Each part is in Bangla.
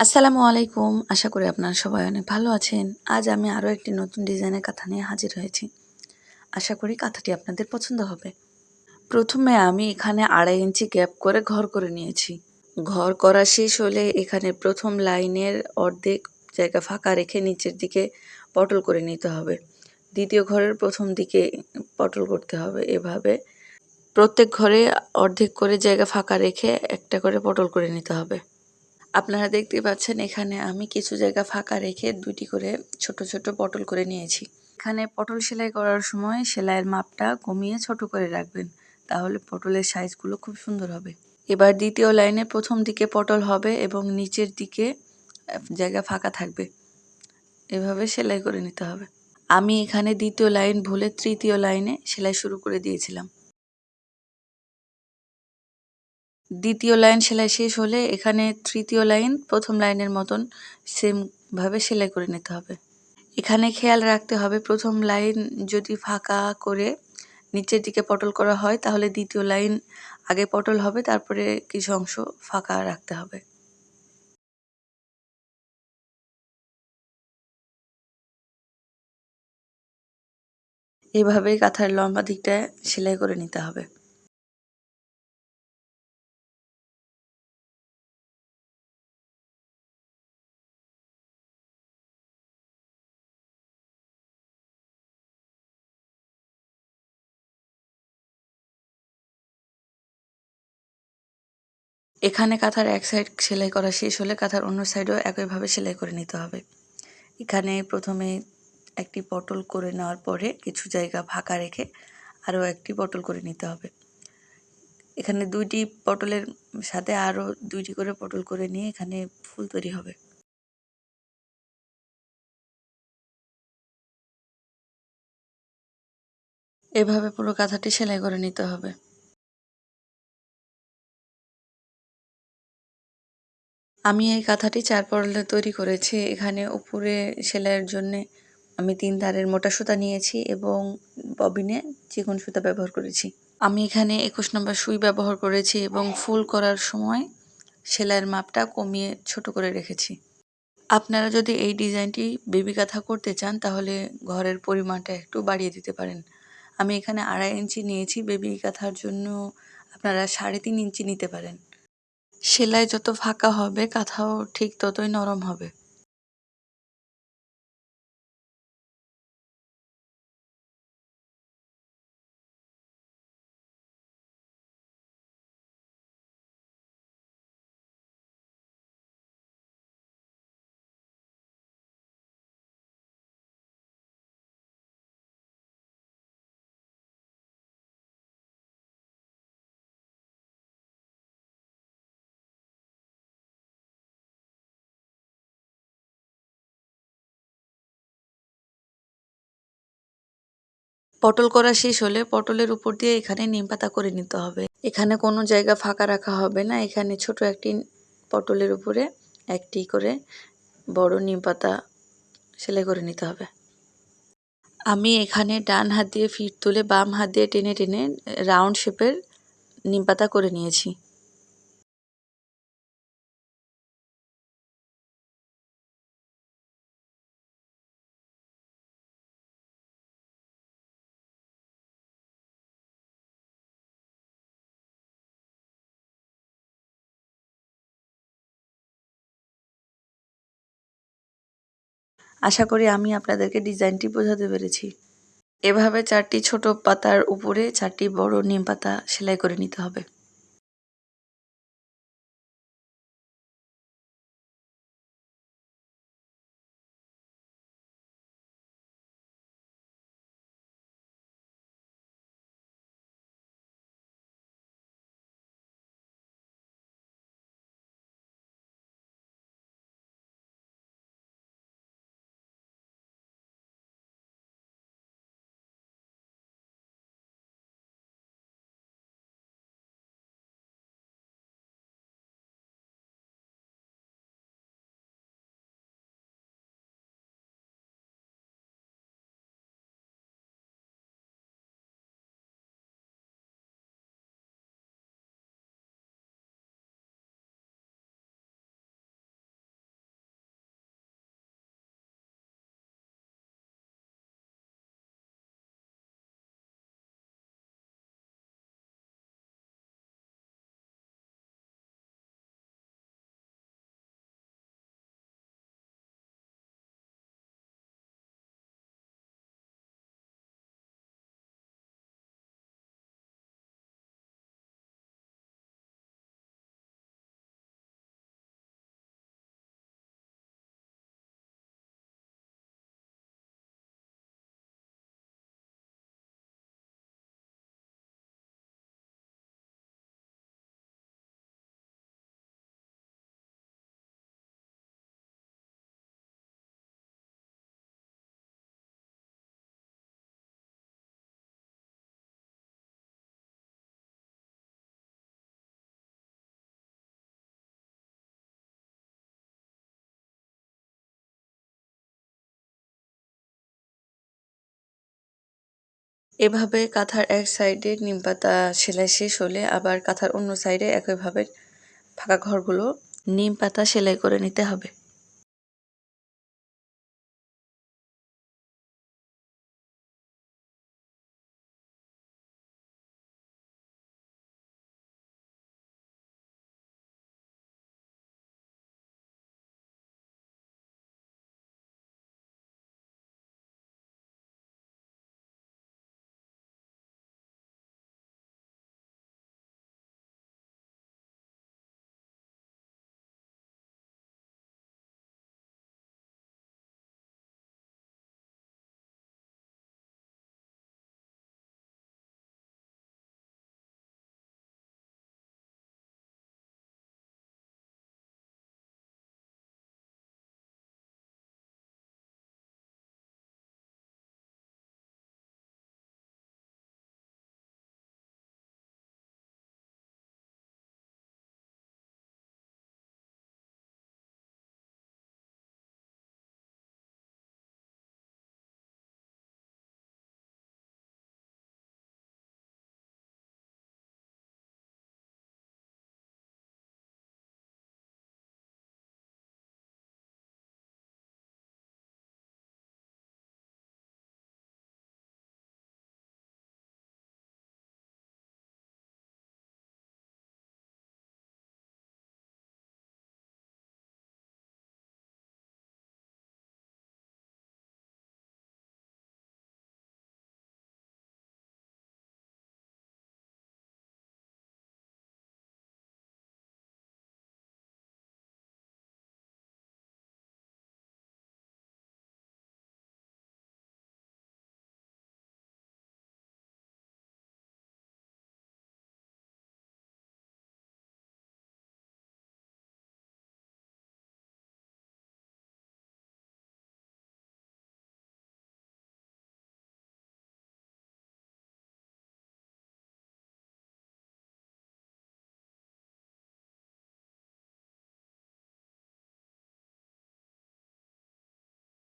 আসসালামু আলাইকুম। আশা করি আপনারা সবাই অনেক ভালো আছেন। আজ আমি আরও একটি নতুন ডিজাইনের কাঁথা নিয়ে হাজির হয়েছি। আশা করি কাঁথাটি আপনাদের পছন্দ হবে। প্রথমে আমি এখানে আড়াই ইঞ্চি গ্যাপ করে ঘর করে নিয়েছি। ঘর করা শেষ হলে এখানে প্রথম লাইনের অর্ধেক জায়গা ফাঁকা রেখে নিচের দিকে পটল করে নিতে হবে। দ্বিতীয় ঘরের প্রথম দিকে পটল করতে হবে। এভাবে প্রত্যেক ঘরে অর্ধেক করে জায়গা ফাঁকা রেখে একটা করে পটল করে নিতে হবে। আপনারা দেখতে পাচ্ছেন এখানে আমি কিছু জায়গা ফাঁকা রেখে দুটি করে ছোট ছোট পটল করে নিয়েছি। এখানে পটল সেলাই করার সময় সেলাইয়ের মাপটা কমিয়ে ছোট করে রাখবেন, তাহলে পটলের সাইজগুলো খুব সুন্দর হবে। এবার দ্বিতীয় লাইনে প্রথম দিকে পটল হবে এবং নিচের দিকে জায়গা ফাঁকা থাকবে। এভাবে সেলাই করে নিতে হবে। আমি এখানে দ্বিতীয় লাইন ভুলে তৃতীয় লাইনে সেলাই শুরু করে দিয়েছিলাম। দ্বিতীয় লাইন সেলাই শেষ হলে এখানে তৃতীয় লাইন প্রথম লাইনের মতন সেমভাবে সেলাই করে নিতে হবে। এখানে খেয়াল রাখতে হবে প্রথম লাইন যদি ফাঁকা করে নিচের দিকে পটল করা হয় তাহলে দ্বিতীয় লাইন আগে পটল হবে, তারপরে কিছু অংশ ফাঁকা রাখতে হবে। এভাবেই কাঁথার লম্বা দিকটা সেলাই করে নিতে হবে। এখানে কাঁথার এক সাইড সেলাই করা শেষ হলে কাঁথার অন্য সাইডও একইভাবে সেলাই করে নিতে হবে। এখানে প্রথমে একটি পটল করে নেওয়ার পরে কিছু জায়গা ফাঁকা রেখে আরও একটি পটল করে নিতে হবে। এখানে দুইটি পটলের সাথে আরও দুইটি করে পটল করে নিয়ে এখানে ফুল তৈরি হবে। এভাবে পুরো কাঁথাটি সেলাই করে নিতে হবে। আমি এই কাঁথাটি চার পরলে তৈরি করেছি। এখানে উপরে সেলাইয়ের জন্যে আমি তিন তারের মোটা সুতা নিয়েছি এবং ববিনে চিকন সুতা ব্যবহার করেছি। আমি এখানে একুশ নম্বর সুই ব্যবহার করেছি এবং ফুল করার সময় সেলাইয়ের মাপটা কমিয়ে ছোট করে রেখেছি। আপনারা যদি এই ডিজাইনটি বেবি কাঁথা করতে চান, তাহলে ঘরের পরিমাণটা একটু বাড়িয়ে দিতে পারেন। আমি এখানে আড়াই ইঞ্চি নিয়েছি বেবি কাঁথার জন্য। আপনারা সাড়ে তিন ইঞ্চি নিতে পারেন। সেলাই যত ফাঁকা হবে কাঁথাও ঠিক ততই নরম হবে। পটল করা শেষ হলে পটলের উপর দিয়ে এখানে নিম পাতা করে নিতে হবে। এখানে কোনো জায়গা ফাঁকা রাখা হবে না। এখানে ছোট একটি পটলের উপরে একটি করে বড় নিম পাতা সেলাই করে নিতে হবে। আমি এখানে ডান হাত দিয়ে ফিট তুলে বাম হাত দিয়ে টেনে টেনে রাউন্ড শেপের নিম পাতা করে নিয়েছি। আশা করি আমি আপনাদেরকে ডিজাইনটি বোঝাতে পেরেছি। এভাবে চারটি ছোট পাতার উপরে চারটি বড় নিম পাতা সেলাই করে নিতে হবে। এভাবে কাঁথার এক সাইডে নিম পাতা সেলাই শেষ হলে আবার কাঁথার অন্য সাইডে একইভাবে ফাঁকা ঘরগুলো নিম পাতা সেলাই করে নিতে হবে।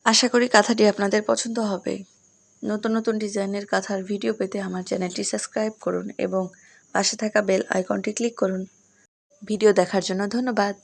আশা করি কাঁথাটি আপনাদের পছন্দ হবে। নতুন নতুন ডিজাইনের কাঁথার ভিডিও পেতে আমার চ্যানেলটি সাবস্ক্রাইব করুন এবং পাশে থাকা বেল আইকনটি ক্লিক করুন। ভিডিও দেখার জন্য ধন্যবাদ।